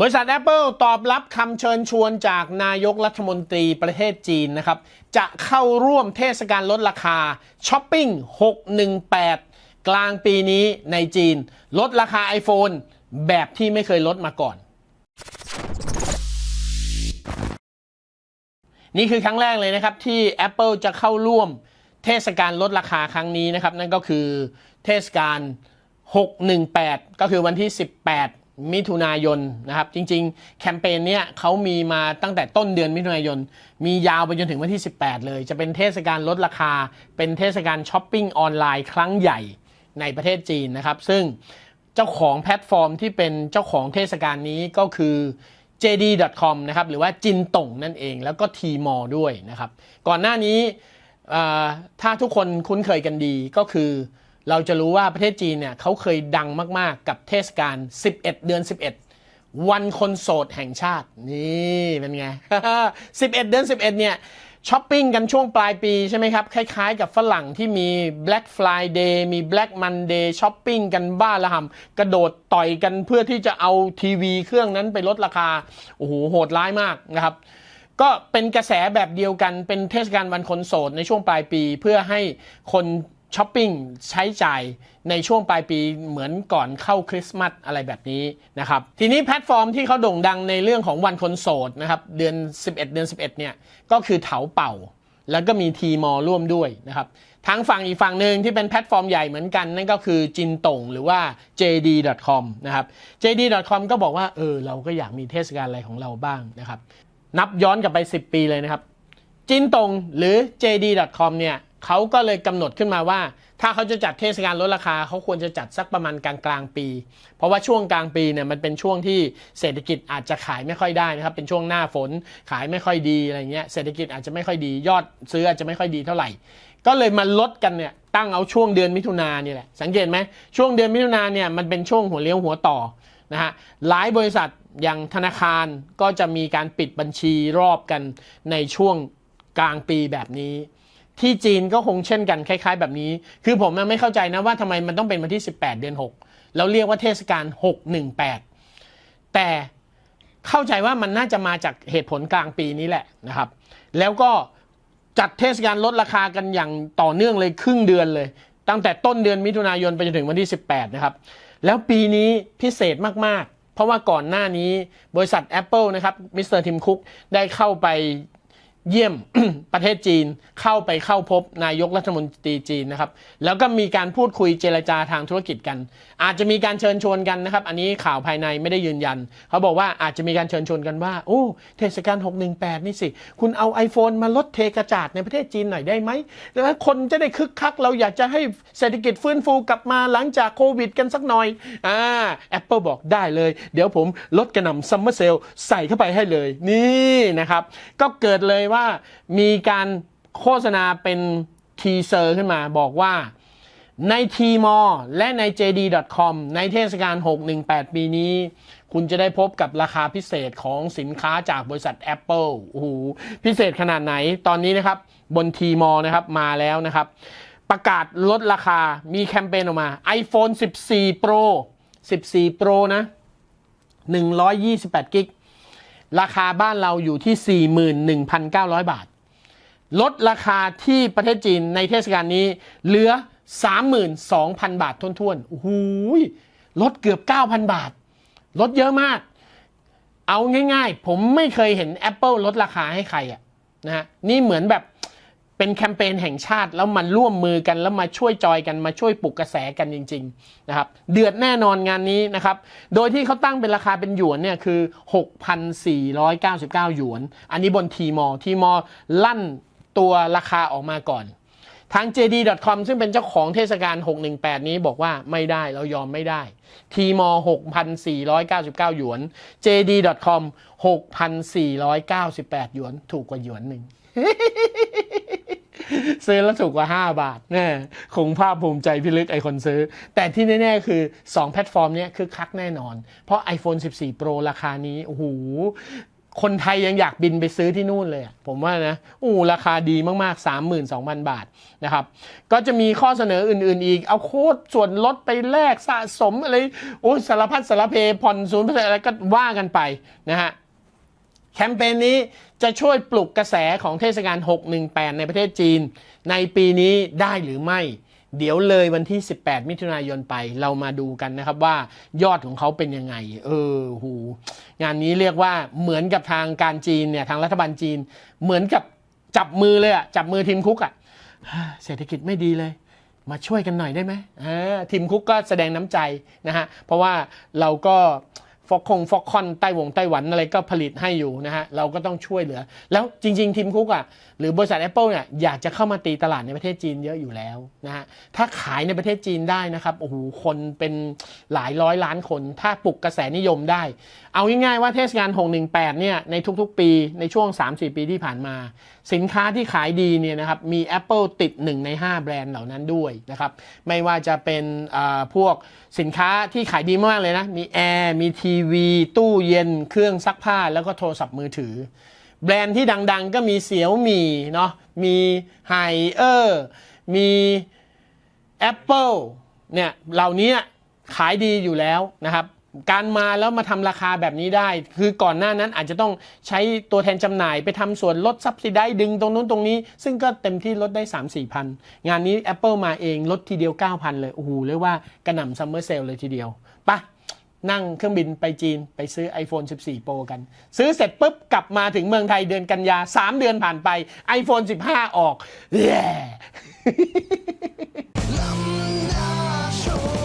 บริษัท Apple ตอบรับคำเชิญชวนจากนายกรัฐมนตรีประเทศจีนนะครับ จะเข้าร่วมเทศกาลลดราคาช้อปปิ้ง 618 กลางปีนี้ในจีน ลดราคา iPhone แบบที่ไม่เคยลดมาก่อน นี่คือครั้งแรกเลยนะครับที่ Apple จะเข้าร่วมเทศกาลลดราคาครั้งนี้นะครับ นั่นก็คือเทศกาล618 ก็คือวันที่ 18 มิถุนายนนะครับ จริง ๆ แคมเปญเนี้ยเขามีมาตั้งแต่ต้นเดือนมิถุนายน มียาวไปจนถึงวันที่ 18 เลย จะเป็นเทศกาลลดราคา เป็นเทศกาลช้อปปิ้งออนไลน์ครั้งใหญ่ในประเทศจีนนะครับ ซึ่งเจ้าของแพลตฟอร์มที่เป็นเจ้าของเทศกาลนี้ก็คือ JD.com นะครับ หรือว่าจินต่งนั่นเอง แล้วก็ Tmall ด้วยนะครับ ก่อนหน้านี้ถ้าทุกคนคุ้นเคยกันดีก็คือ เราจะรู้ว่าประเทศจีนเนี่ยเขาเคยดังมากๆ กับเทศกาล 11 เดือน 11 วันคนโสดแห่งชาติ นี่เป็นไง 11 เดือน 11 เนี่ยช้อปปิ้งกันช่วงปลายปีใช่ไหมครับ คล้ายๆกับฝรั่งที่มี Black Friday มี Black Monday ช้อปปิ้งกันบ้าระห่ำกระโดดต่อยกันเพื่อที่จะเอาทีวีเครื่องนั้นไปลดราคา โอ้โห โหดร้ายมากนะครับ ก็เป็นกระแสแบบเดียวกันเป็นเทศกาลวันคนโสดในช่วงปลายปี เพื่อให้คน ช้อปปิ้งใช้จ่ายในช่วงปลายปีเหมือนก่อนเข้าคริสต์มาสอะไรแบบนี้นะครับ ทีนี้แพลตฟอร์มที่เขาโด่งดังในเรื่องของวันคนโสดนะครับเดือน 11 เดือน 11เนี่ยก็คือเถาเป่า แล้วก็มีทีมอร่วมด้วยนะครับทางฝั่งอีกฝั่งหนึ่งที่เป็นแพลตฟอร์มใหญ่เหมือนกัน นั่นก็คือจินตงหรือว่า JD.com นะครับ JD.com ก็บอกว่าเออเราก็อยากมีเทศกาลอะไรของเราบ้างนะครับ นับย้อนกลับไป 10 ปีเลยนะครับจินตงหรือ JD.com เนี่ย เขาก็เลยกำหนดขึ้นมาว่า ถ้าเขาจะจัดเทศกาลลดราคาเขาควรจะจัดสักประมาณกลางกลางปี เพราะว่าช่วงกลางปีเนี่ยมันเป็นช่วงที่เศรษฐกิจอาจจะขายไม่ค่อยได้นะครับเป็นช่วงหน้าฝนขายไม่ค่อยดีอะไรเงี้ยเศรษฐกิจอาจจะไม่ค่อยดียอดซื้ออาจจะไม่ค่อยดีเท่าไหร่ ก็เลยมาลดกันเนี่ยตั้งเอาช่วงเดือนมิถุนานี่แหละสังเกตไหมช่วงเดือนมิถุนาเนี่ยมันเป็นช่วงหัวเลี้ยวหัวต่อนะฮะหลายบริษัทอย่างธนาคารก็จะมีการปิดบัญชีรอบกันในช่วงกลางปีแบบนี้ ที่จีนก็คงเช่นกันคล้าย ๆ แบบนี้ คือผมยังไม่เข้าใจนะว่าทำไมมันต้องเป็นวันที่ 18 เดือน 6 แล้วเรียกว่าเทศกาล 618 แต่เข้าใจว่ามันน่าจะมาจากเหตุผลกลางปีนี้แหละนะครับ แล้วก็จัดเทศกาลลดราคากันอย่างต่อเนื่องเลยครึ่งเดือนเลย ตั้งแต่ต้นเดือนมิถุนายนไปจนถึงวันที่ 18 นะครับ แล้วปีนี้พิเศษมากๆ เพราะว่าก่อนหน้านี้บริษัท Apple นะครับมิสเตอร์ทิมคุกได้เข้าไป เยี่ยมประเทศจีนเข้าไปเข้าพบนายกรัฐมนตรีจีนนะครับ แล้วก็มีการพูดคุยเจรจาทางธุรกิจกัน อาจจะมีการเชิญชวนกันนะครับ อันนี้ข่าวภายในไม่ได้ยืนยัน เขาบอกว่าอาจจะมีการเชิญชวนกันว่า โอ้เทศกาล618 นี่สิ คุณเอา iPhone มาลดเทกระจาดในประเทศจีนหน่อยได้ไหมแล้วคนจะได้คึกคัก เราอยากจะให้เศรษฐกิจฟื้นฟูกลับมาหลังจากโควิด กันสักหน่อยอ่า Apple บอกได้เลย เดี๋ยวผมลดกระหน่ำซัมเมอร์เซลใส่เข้าไปให้เลย นี่นะครับ ก็เกิดเลยว่ามีการโฆษณาเป็นทีเซอร์ขึ้นมาบอกว่าใน t m a l และใน JD.com ในเทศกาล 618 ปีนี้ คุณจะได้พบกับราคาพิเศษของสินค้าจากบริษัท Apple โอ้โหพิเศษขนาดไหนตอนนี้นะครับ บน t m a l นะครับมาแล้วนะครับ ประกาศลดราคามีแคมเปญออกมา iPhone 14 Pro 14 Pro นะ 128กิก ราคาบ้านเราอยู่ที่ 41,900 บาท ลดราคาที่ประเทศจีนในเทศกาลนี้ เหลือ 32,000 บาทท้วนๆโอ้โหยลดเกือบ 9,000 บาท ลดเยอะมาก เอาง่ายๆ ผมไม่เคยเห็น Apple ลดราคาให้ใครอะนะฮะนี่เหมือนแบบ เป็นแคมเปญแห่งชาติแล้วมันร่วมมือกันแล้วมาช่วยจอยกันมาช่วยปลุกกระแสกันจริงๆนะครับเดือดแน่นอนงานนี้นะครับโดยที่เขาตั้งเป็นราคาเป็นหยวนเนี่ยคือ 6,499 หยวน อันนี้บนทีมอทีมอลั่นตัวราคาออกมาก่อน ทาง JD.com ซึ่งเป็นเจ้าของเทศกาล 618 นี้บอกว่าไม่ได้เรายอมไม่ได้ทีมอ6,499 หยวน JD.com 6,498 หยวน ถูกกว่าหยวนหนึ่ง ซื้อแล้วถูกกว่า 5 บาทแน่คงภาพภูมิใจพิลึกไอคนซื้อ แต่ที่แน่ ๆ คือ 2 แพลตฟอร์มนี้คือคักแน่นอน เพราะ iPhone 14 Pro ราคานี้ โอ้โห คนไทยยังอยากบินไปซื้อที่นู่นเลย ผมว่านะอู้ราคาดีมาก ๆ 32,000 บาทนะครับ ก็จะมีข้อเสนออื่น ๆ อีก เอาโค้ดส่วนลดไปแลกสะสมอะไร โอ้ยสารพัดสารเพผ่อนศูนย์เปอร์เซ็นต์อะไรก็ว่ากันไปนะฮะ แคมเปญนี้จะช่วยปลุกกระแสของเทศกาล 618 ในประเทศจีน ในปีนี้ได้หรือไม่ เดี๋ยวเลยวันที่ 18 มิถุนายนไปเรามาดูกันนะครับว่ายอดของเขาเป็นยังไง เออหูงานนี้เรียกว่าเหมือนกับทางการจีนเนี่ยทางรัฐบาลจีน เหมือนกับจับมือเลยอะจับมือทีมคุกอะเศรษฐกิจไม่ดีเลยมาช่วยกันหน่อยได้ไหมทีมคุกก็แสดงน้ำใจนะฮะเพราะว่าเราก็ อกคงฟอกคอนไต้หวงไต้หวันอะไรก็ผลิตให้อยู่นะฮะเราก็ต้องช่วยเหลือ แล้วจริง ๆทีมคุกอะหรือบริษัท Apple เนี่ยอยากจะเข้ามาตีตลาดในประเทศจีนเยอะอยู่แล้วนะฮะถ้าขายในประเทศจีนได้นะครับโอ้โหคนเป็นหลายร้อยล้านคน ถ้าปลุกกระแสนิยมได้ เอาง่ายๆว่าเทศกาล618เนี่ยในทุกๆ ปีในช่วง 3-4 ปีที่ผ่านมา สินค้าที่ขายดีเนี่ยนะครับมี Apple ติด 1 ใน 5 แบรนด์เหล่านั้นด้วยนะครับไม่ว่าจะเป็นพวกสินค้าที่ขายดีมากเลยนะมีแอร์มีทีวีตู้เย็น เครื่องซักผ้าแล้วก็โทรศัพท์มือถือ แบรนด์ที่ดังๆ ก็มีเสียวมีเนาะมีไฮเออร์มี Apple เนี่ยเหล่านี้ขายดีอยู่แล้วนะครับ การมาแล้วมาทำราคาแบบนี้ได้ คือก่อนหน้านั้นอาจจะต้องใช้ตัวแทนจำหน่ายไปทำส่วนลดซับซิได้ดึงตรงนู้นตรงนี้ ซึ่งก็เต็มที่ลดได้ 3 4พันงานนี้ Apple มาเองลดทีเดียว 9,000 เลย โอ้โหเรียกว่ากระหน่ำซัมเมอร์เซลเลยทีเดียวไปะ นั่งเครื่องบินไปจีนไปซื้อ iPhone 14 Pro กัน ซื้อเสร็จปุ๊บ กลับมาถึงเมืองไทยเดือนกันยา 3 เดือนผ่านไป iPhone 15 ออกแย่ yeah.